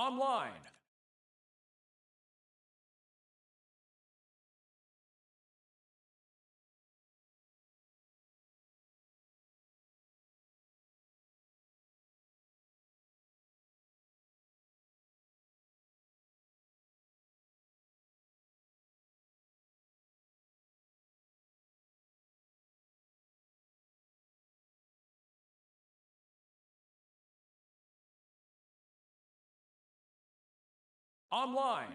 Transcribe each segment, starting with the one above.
Online. Online.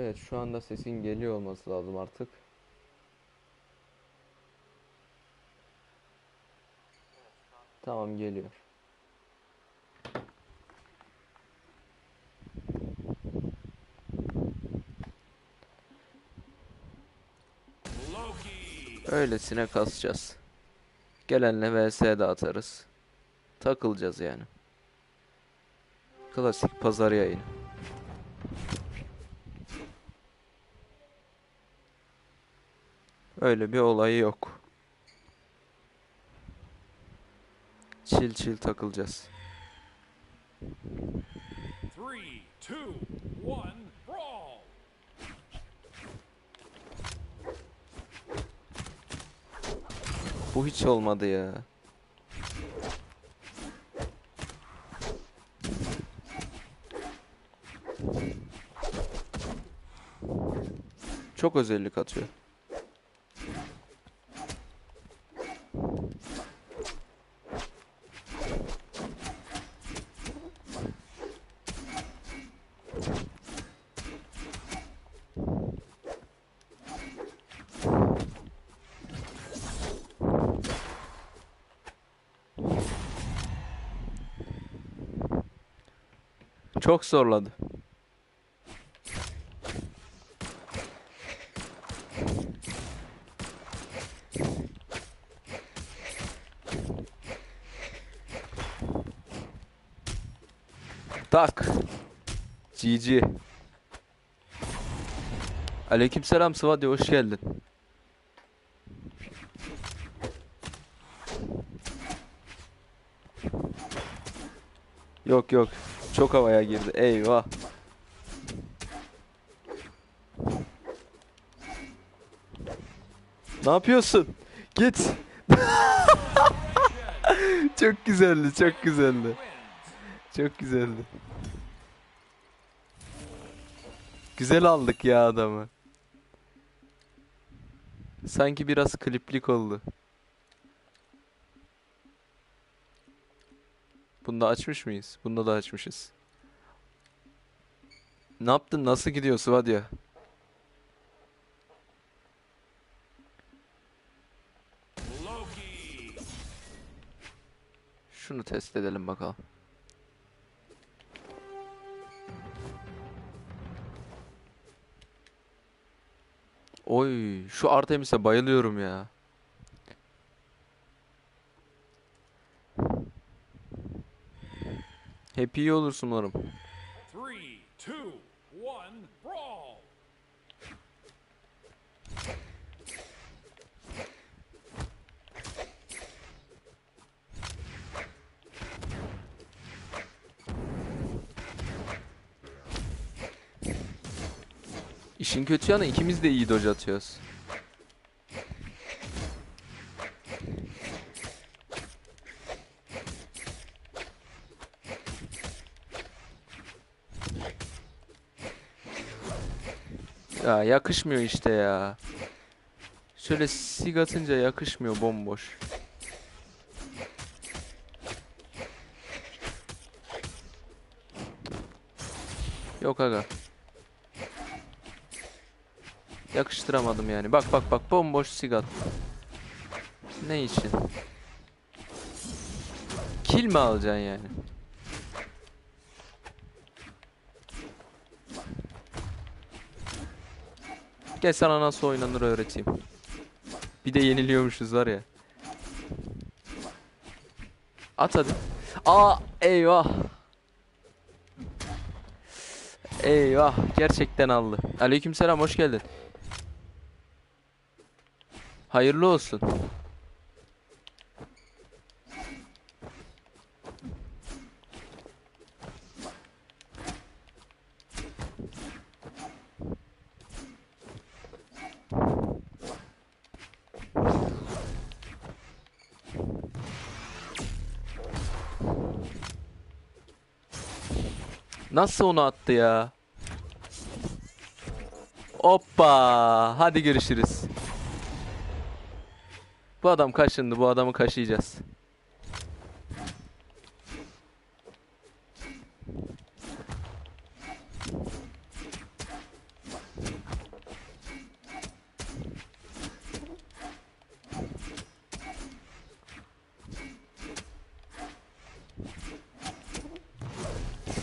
Evet şu anda sesin geliyor olması lazım artık. Tamam geliyor. Öylesine kasacağız. Gelenle vs de atarız. Takılacağız yani. Klasik pazar yayını. Öyle bir olayı yok. Çil çil takılacağız. Three, two, one, brawl. Bu hiç olmadı ya. Çok özellik atıyor. Çok zorladı. Tak. GG. Aleykümselam Sıvadi hoş geldin. Yok yok. Çok havaya girdi. Eyvah. Ne yapıyorsun? Git. Çok güzeldi, çok güzeldi. Çok güzeldi. Güzel aldık ya adamı. Sanki biraz kliplik oldu. Bunu da açmış mıyız? Bunda da açmışız. Ne yaptın? Nasıl gidiyor Sıvadya? Loki. Şunu test edelim bakalım. Oy, şu Artemis'e bayılıyorum ya. Hep iyi olursun umarım. Three, two, one, brawl. İşin kötü yanı ikimiz de iyi dodge atıyoruz. Ya yakışmıyor işte ya. Şöyle sig atınca yakışmıyor bomboş. Yok aga. Yakıştıramadım yani. Bak bak bak bomboş sigat. Ne için? Kill mi alacaksın yani? Gel sana nasıl oynanır öğreteyim. Bir de yeniliyormuşuz var ya. At hadi. Aa eyvah. Eyvah gerçekten aldı. Aleykümselam hoş geldin. Hayırlı olsun. Nasıl onu attı ya? Hoppa. Hadi görüşürüz. Bu adam kaşındı. Bu adamı kaşıyacağız.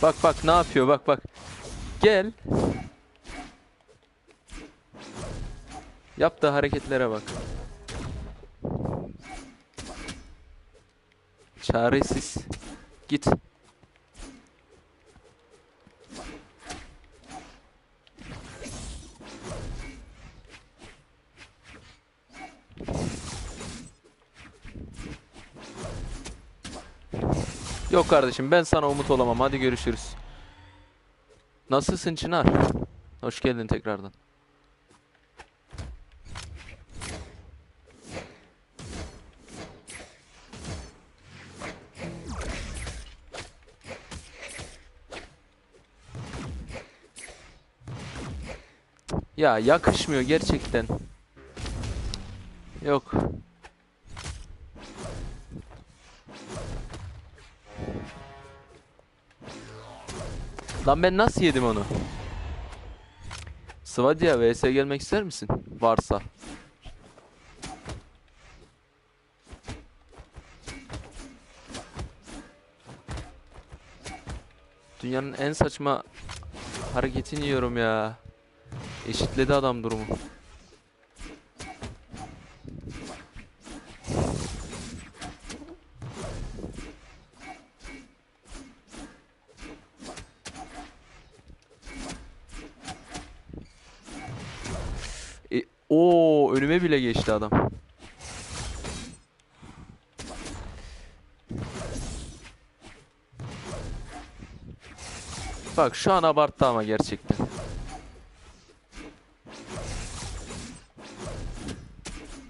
Bak bak ne yapıyor bak bak. Gel. Yaptığı hareketlere bak. Çaresiz. Git. Yok kardeşim ben sana umut olamam. Hadi görüşürüz. Nasılsın Çınar? Hoş geldin tekrardan. Ya yakışmıyor gerçekten. Yok. Lan ben nasıl yedim onu? Svadia vs gelmek ister misin? Varsa. Dünyanın en saçma hareketini yiyorum ya. Eşitledi adam durumu. E, o önüme bile geçti adam. Bak şu an abarttı ama gerçekten.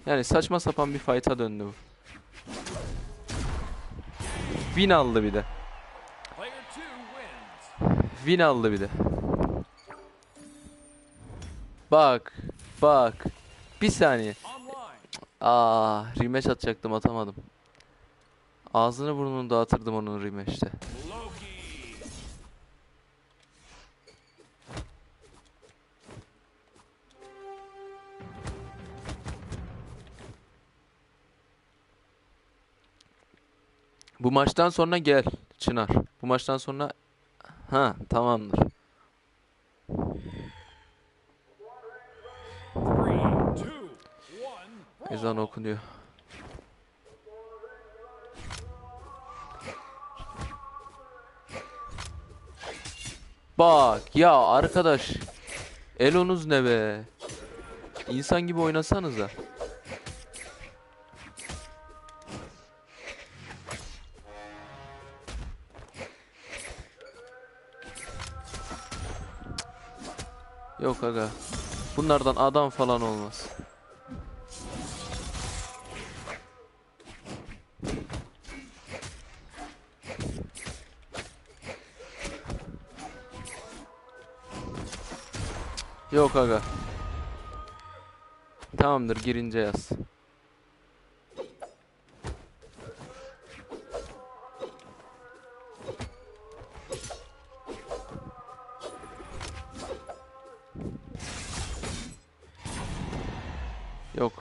Yani saçma sapan bir fight'a döndü bu. Win aldı bir de. Win aldı bir de. Bak. Bak. Bir saniye. Aa, rematch atacaktım atamadım. Ağzını burnunu dağıtırdım onun rematch'te. Bu maçtan sonra gel Çınar. Bu maçtan sonra ha tamamdır. Three, two, one, Ezan okunuyor. Bak ya arkadaş. Elonuz ne be? İnsan gibi oynasanıza. Yok aga. Bunlardan adam falan olmaz. Yok aga. Tamamdır girince yaz. Yok.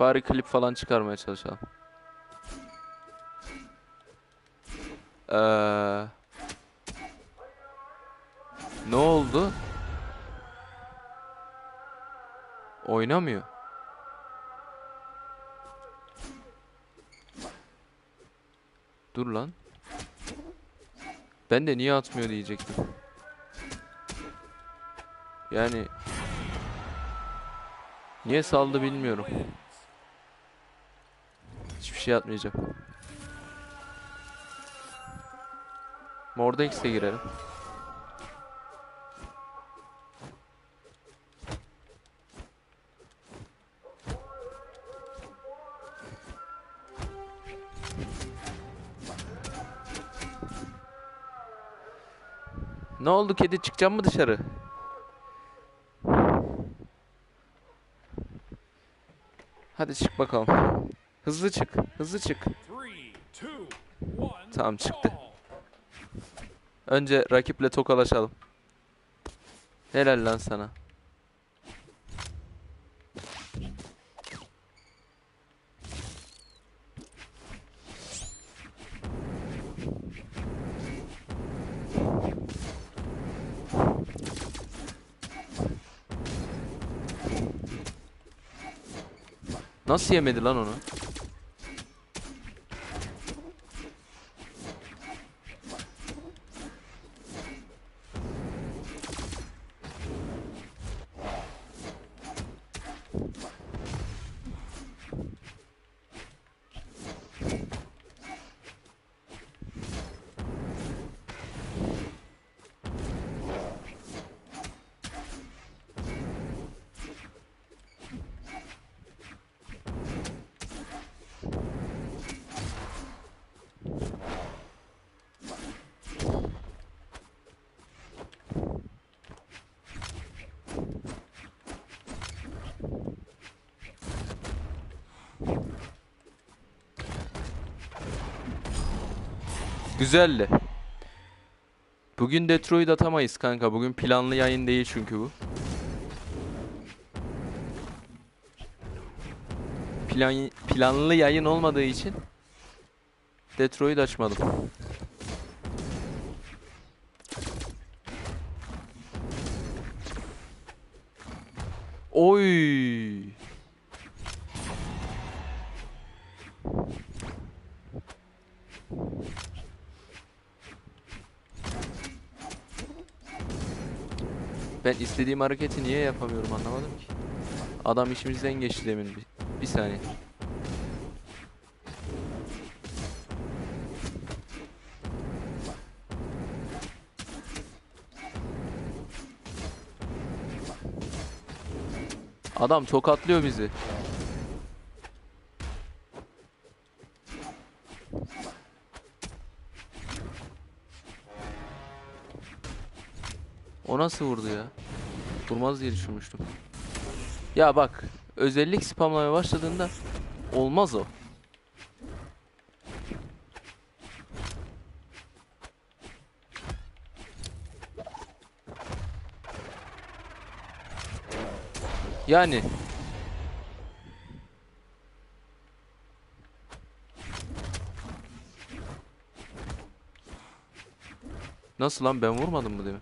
Bari klip falan çıkarmaya çalışalım. Ee, oldu? Oynamıyor. Dur lan. Ben de niye atmıyor diyecektim. Yani niye saldı bilmiyorum. Hiçbir şey atmayacağım. Mordex'e girelim. Ne oldu kedi çıkacak mı dışarı? Hadi çık bakalım. Hızlı çık. Hızlı çık. Tamam, çıktı. Önce rakiple tokalaşalım. Helal lan sana. Nasıl yemedi lan onu? Güzeldi. Bugün Detroit atamayız kanka. Bugün planlı yayın değil çünkü bu. Plan planlı yayın olmadığı için Detroit açmadım. Oy. Ben istediğim hareketi niye yapamıyorum anlamadım ki. Adam işimizden geçti demin bir, bir saniye. Adam tokatlıyor bizi. O nasıl vurdu ya? Vurmaz diye düşünmüştüm. Ya bak, özellik spamlamaya başladığında olmaz o. Yani Nasıl lan ben vurmadım mı demin?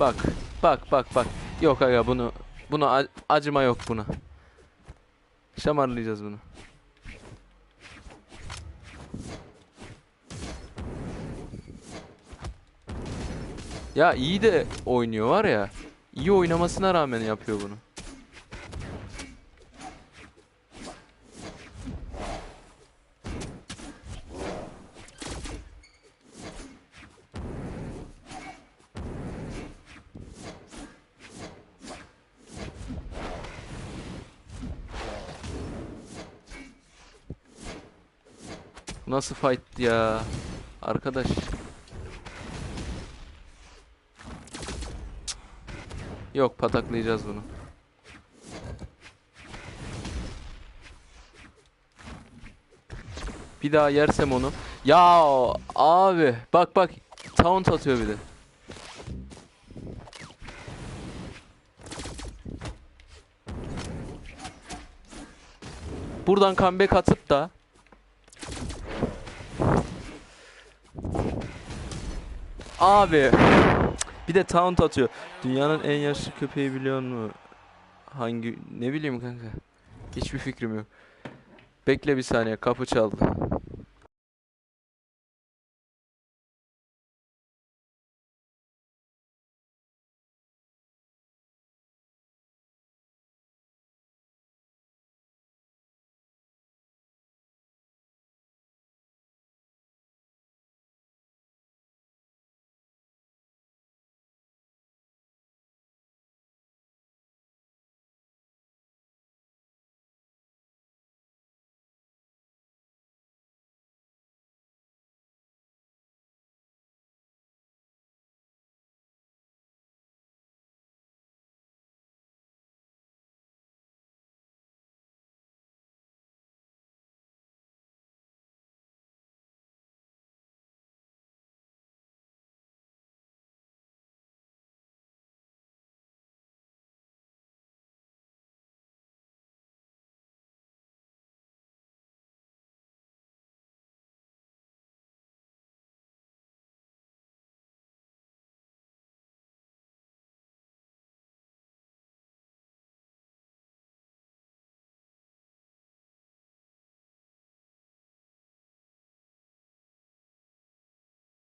Bak, bak, bak, bak. Yok aga bunu, bunu a- acıma yok buna. Şamarlayacağız bunu. Ya iyi de oynuyor var ya. İyi oynamasına rağmen yapıyor bunu. Nasıl fight ya? Arkadaş. Yok pataklayacağız bunu. Bir daha yersem onu. Ya abi bak bak taunt atıyor bir de. Buradan comeback atıp da Abi bir de taunt atıyor. Dünyanın en yaşlı köpeği biliyor musun? Hangi ne bileyim kanka. Hiçbir fikrim yok. Bekle bir saniye kapı çaldı.